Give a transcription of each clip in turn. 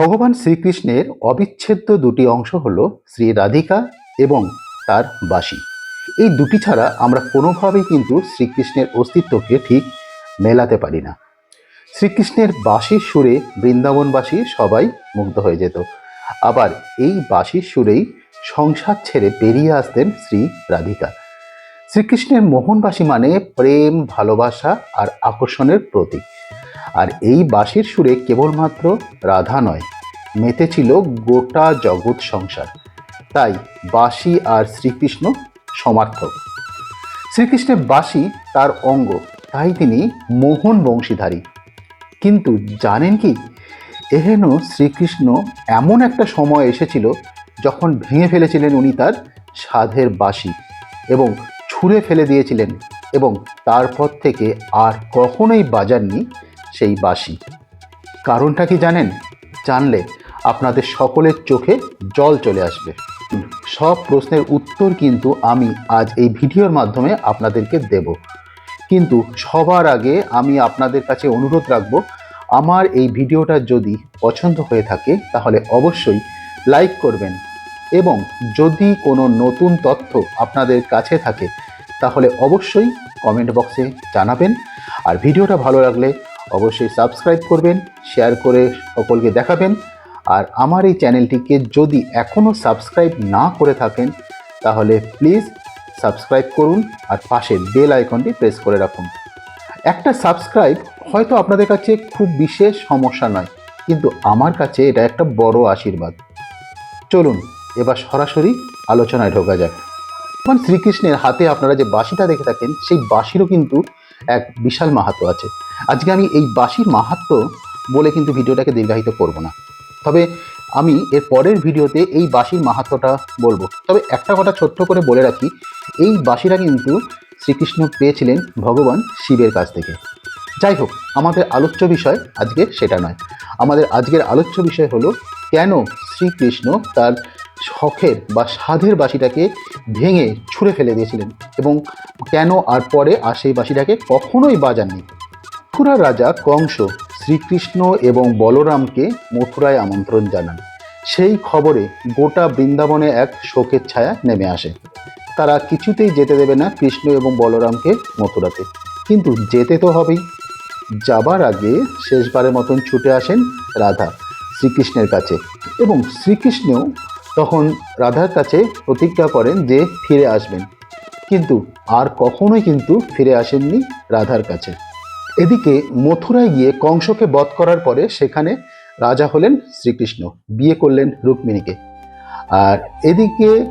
ভগবান শ্রীকৃষ্ণের অবিচ্ছেদ্য দুটি অংশ হল শ্রী রাধিকা এবং তার বাসী। এই দুটি ছাড়া আমরা কোনোভাবেই কিন্তু শ্রীকৃষ্ণের অস্তিত্বকে ঠিক মেলাতে পারি না। শ্রীকৃষ্ণের বাঁশির সুরে বৃন্দাবনবাসী সবাই মুগ্ধ হয়ে যেত। আবার এই বাঁশির সুরেই সংসার ছেড়ে বেরিয়ে আসতেন শ্রী রাধিকা। শ্রীকৃষ্ণের মোহনবাসী মানে প্রেম, ভালোবাসা আর আকর্ষণের প্রতীক। আর এই বাঁশির সুরে কেবলমাত্র রাধা নয়, মেতেছিল গোটা জগৎ সংসার। তাই বাঁশি আর শ্রীকৃষ্ণ সমার্থক। শ্রীকৃষ্ণের বাঁশি তার অঙ্গ, তাই তিনি মোহন বংশীধারী। কিন্তু জানেন কি, এহেন শ্রীকৃষ্ণ এমন একটা সময় এসেছিল যখন ভেঙে ফেলেছিলেন উনি তার সাধের বাঁশি এবং ছুঁড়ে ফেলে দিয়েছিলেন এবং তারপর থেকে আর কখনোই বাজাননি সেই বাঁশি। কারণটা কি জানেন? জানলে আপনাদের সকলের চোখে জল চলে আসবে। সব প্রশ্নের উত্তর কিন্তু আমি আজ এই ভিডিওর মাধ্যমে আপনাদেরকে দেব। কিন্তু সবার আগে আমি আপনাদের কাছে অনুরোধ রাখব, আমার এই ভিডিওটা যদি পছন্দ হয়ে থাকে, তাহলে অবশ্যই লাইক করবেন। এবং যদি কোনো নতুন তথ্য আপনাদের কাছে থাকে, তাহলে অবশ্যই কমেন্ট বক্সে জানাবেন। আর ভিডিওটা ভালো লাগলে অবশ্যই সাবস্ক্রাইব করবেন শেয়ার করে সকলকে দেখাবেন। আর আমার এই চ্যানেলটিকে যদি এখনও সাবস্ক্রাইব না করে থাকেন, তাহলে প্লিজ সাবস্ক্রাইব করুন আর পাশে বেল আইকনটি প্রেস করে রাখুন। একটা সাবস্ক্রাইব হয়তো আপনাদের কাছে খুব বিশেষ সমস্যা নয়, কিন্তু আমার কাছে এটা একটা বড় আশীর্বাদ। চলুন, এবার সরাসরি আলোচনায় ঢোকা যাক। এখন শ্রীকৃষ্ণের হাতে আপনারা যে বাঁশিটা দেখে থাকেন, সেই বাঁশিরও কিন্তু এক বিশাল মাহাত্ম আছে। আজকে আমি এই বাঁশির মাহাত্ম বলে কিন্তু ভিডিওটাকে দীর্ঘায়িত করব না। তবে আমি এর পরের ভিডিওতে এই বাঁশির মাহাত্মটা বলব। তবে একটা কথা ছোট্ট করে বলে রাখি, এই বাঁশিটা কিন্তু শ্রীকৃষ্ণ পেয়েছিলেন ভগবান শিবের কাছ থেকে। যাই হোক, আমাদের আলোচ্য বিষয় আজকে সেটা নয়। আমাদের আজকের আলোচ্য বিষয় হলো, কেন শ্রীকৃষ্ণ তার শখের বা সাধের বাসিটাকে ভেঙে ছুঁড়ে ফেলে দিয়েছিলেন এবং কেন আর পরে আর সেই বাসিটাকে কখনোই বাজাননি। মথুরার রাজা কংস শ্রীকৃষ্ণ এবং বলরামকে মথুরায় আমন্ত্রণ জানান। সেই খবরে গোটা বৃন্দাবনে এক শোকের ছায়া নেমে আসে। তারা কিছুতেই যেতে দেবে না কৃষ্ণ এবং বলরামকে মথুরাতে। কিন্তু যেতে তো হবেই। যাবার আগে শেষবারের মতন ছুটে আসেন রাধা শ্রীকৃষ্ণের কাছে এবং শ্রীকৃষ্ণ তখন রাধার কাছে প্রতিজ্ঞা করেন যে ফিরে আসবেন। কিন্তু আর কখনোই কিন্তু ফিরে আসেননি রাধার কাছে। এদিকে মথুরায় গিয়ে কংসকে বধ করার পরে সেখানে রাজা হলেন শ্রীকৃষ্ণ, বিয়ে করলেন রুক্মিণীকে। আর এদিকে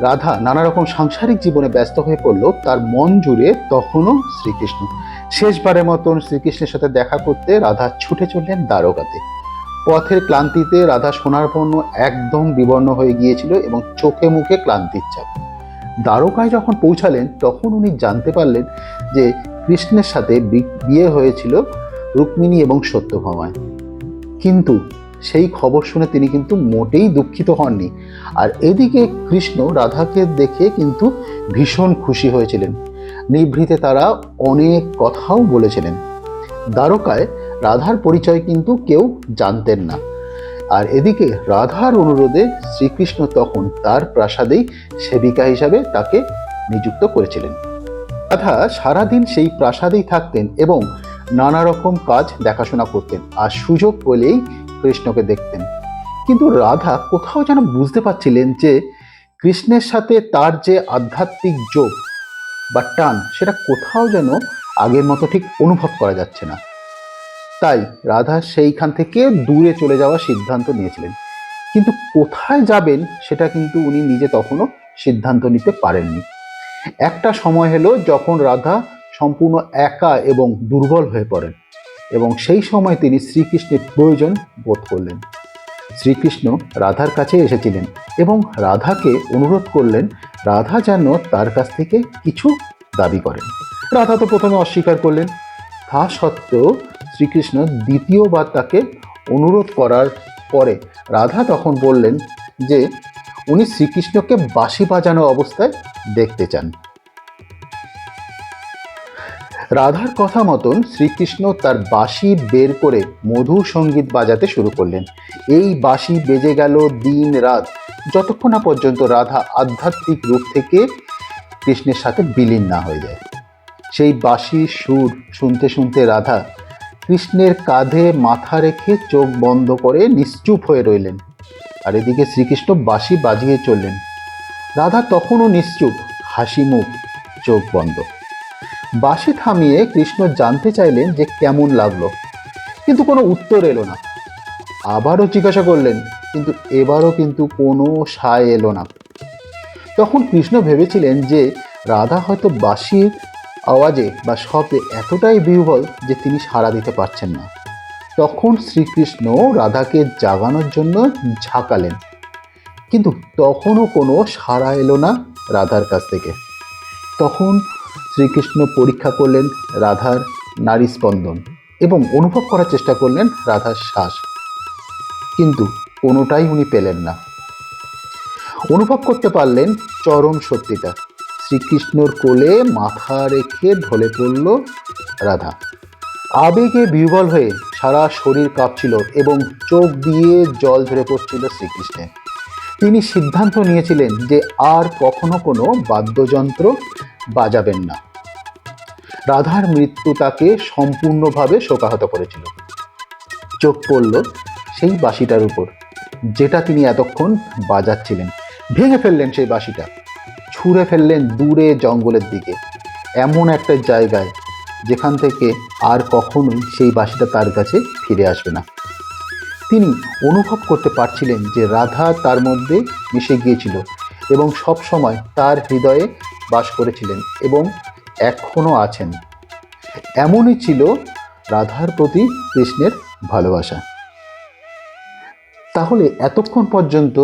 রাধা নানা রকম সাংসারিক জীবনে ব্যস্ত হয়ে পড়ল, তার মন জুড়ে তখনও শ্রীকৃষ্ণ। শেষবারের মতন শ্রীকৃষ্ণের সাথে দেখা করতে রাধা ছুটে চললেন দ্বারকাতে। পথের ক্লান্তিতে রাধা সোনার বর্ণ একদম বিবর্ণ হয়ে গিয়েছিল এবং চোখে মুখে ক্লান্তির চাপ। দ্বারকায় যখন পৌঁছালেন, তখন উনি জানতে পারলেন যে কৃষ্ণের সাথে বিয়ে হয়েছিল রুক্মিণী এবং সত্যভামায়। কিন্তু সেই খবর শুনে তিনি কিন্তু মোটেই দুঃখিত হননি। আর এদিকে কৃষ্ণ রাধাকে দেখে কিন্তু ভীষণ খুশি হয়েছিলেন। নিভৃতে তারা অনেক কথাও বলেছিলেন। দ্বারকায় রাধার পরিচয় কিন্তু কেউ জানতেন না। আর এদিকে রাধার অনুরোধে শ্রীকৃষ্ণ তখন তার প্রাসাদেই সেবিকা হিসাবে তাকে নিযুক্ত করেছিলেন। রাধা সারাদিন সেই প্রাসাদেই থাকতেন এবং নানা রকম কাজ দেখাশোনা করতেন আর সুযোগ পেলেই কৃষ্ণকে দেখতেন। কিন্তু রাধা কোথাও যেন বুঝতে পারছিলেন যে কৃষ্ণের সাথে তার যে আধ্যাত্মিক যোগ বা টান, সেটা কোথাও যেন আগের মতো ঠিক অনুভব করা যাচ্ছে না। তাই রাধা সেইখান থেকে দূরে চলে যাওয়ার সিদ্ধান্ত নিয়েছিলেন। কিন্তু কোথায় যাবেন সেটা কিন্তু উনি নিজে তখনও সিদ্ধান্ত নিতে পারেননি। একটা সময় হলো যখন রাধা সম্পূর্ণ একা এবং দুর্বল হয়ে পড়েন এবং সেই সময় তিনি শ্রীকৃষ্ণের প্রয়োজন বোধ করলেন। শ্রীকৃষ্ণ রাধার কাছে এসেছিলেন এবং রাধাকে অনুরোধ করলেন, রাধা যেন তার কাছ থেকে কিছু দাবি করেন। রাধা তো প্রথমে অস্বীকার করলেন। তা সত্ত্বেও শ্রীকৃষ্ণ দ্বিতীয়বার তাকে অনুরোধ করার পরে রাধা তখন বললেন যে, উনি শ্রীকৃষ্ণকে বাঁশি বাজানো অবস্থায় দেখতে চান। রাধার কথা মতন শ্রীকৃষ্ণ তার বাঁশি বের করে মধুর সংগীত বাজাতে শুরু করলেন। এই বাঁশি বেজে গেল দিন রাত। যতক্ষণ না পর্যন্ত রাধা আধ্যাত্মিক রূপ থেকে কৃষ্ণের সাথে বিলীন না হয়ে যায়। সেই বাঁশির সুর শুনতে শুনতে রাধা কৃষ্ণের কাঁধে মাথা রেখে চোখ বন্ধ করে নিশ্চুপ হয়ে রইলেন। আর এদিকে শ্রীকৃষ্ণ বাঁশি বাজিয়ে চললেন। রাধা তখনও নিশ্চুপ, হাসি মুখ, চোখ বন্ধ। বাঁশি থামিয়ে কৃষ্ণ জানতে চাইলেন যে কেমন লাগল। কিন্তু কোনো উত্তর এলো না। আবারও জিজ্ঞাসা করলেন, কিন্তু এবারও কিন্তু কোনো সায় এলো না। তখন কৃষ্ণ ভেবেছিলেন যে রাধা হয়তো বাঁশির আওয়াজে বা শব্দে এতটাই বিহ্বল যে তিনি সাড়া দিতে পারছেন না। তখন শ্রীকৃষ্ণ রাধাকে জাগানোর জন্য ঝাঁকালেন। কিন্তু তখনও কোনো সাড়া এলো না রাধার কাছ থেকে। তখন শ্রীকৃষ্ণ পরীক্ষা করলেন রাধার নারী স্পন্দন এবং অনুভব করার চেষ্টা করলেন রাধার শ্বাস। কিন্তু কোনোটাই উনি পেলেন না। অনুভব করতে পারলেন চরম সত্যিটা শ্রীকৃষ্ণর কোলে মাথা রেখে ঢলে পড়ল রাধা। আবেগে বিহ্বল হয়ে সারা শরীর কাঁপছিল এবং চোখ দিয়ে জল ঝরে পড়ছিল শ্রীকৃষ্ণের। তিনি সিদ্ধান্ত নিয়েছিলেন যে আর কখনো কোনো বাদ্যযন্ত্র বাজাবেন না। রাধার মৃত্যু তাকে সম্পূর্ণভাবে শোকাহত করেছিল। চোখ পড়ল সেই বাঁশিটার উপর, যেটা তিনি এতক্ষণ বাজাচ্ছিলেন। ভেঙে ফেললেন সেই বাঁশিটা। ছুঁড়ে ফেললেন দূরে জঙ্গলের দিকে। এমন একটা জায়গায় যেখান থেকে আর কখনোই সেই বাসিটা তার কাছে ফিরে আসবে না। তিনি অনুভব করতে পারছিলেন যে রাধা তার মধ্যে মিশে গিয়েছিল এবং সব সময় তার হৃদয়ে বাস করেছিলেন এবং এখনও আছেন। এমনই ছিল রাধার প্রতি কৃষ্ণের ভালোবাসা। তাহলে এতক্ষণ পর্যন্ত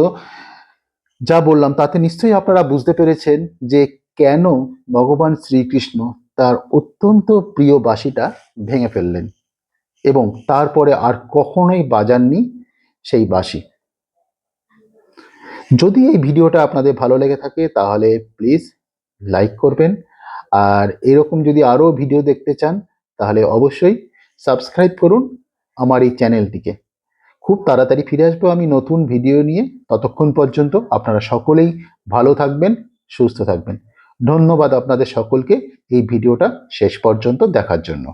যা বললাম, তাতে নিশ্চয়ই আপনারা বুঝতে পেরেছেন যে কেন ভগবান শ্রীকৃষ্ণ তার অত্যন্ত প্রিয় বাঁশিটা ভেঙে ফেললেন এবং তারপরে আর কখনোই বাজাননি সেই বাঁশি যদি এই ভিডিওটা আপনাদের ভালো লেগে থাকে, তাহলে প্লিজ লাইক করবেন। আর এরকম যদি আরও ভিডিও দেখতে চান, তাহলে অবশ্যই সাবস্ক্রাইব করুন আমার এই চ্যানেলটিকে। খুব তাড়াতাড়ি ফিরে আসব আমি নতুন ভিডিও নিয়ে। ততক্ষণ পর্যন্ত আপনারা সকলেই ভালো থাকবেন, সুস্থ থাকবেন। ধন্যবাদ আপনাদের সকলকে এই ভিডিওটা শেষ পর্যন্ত দেখার জন্য।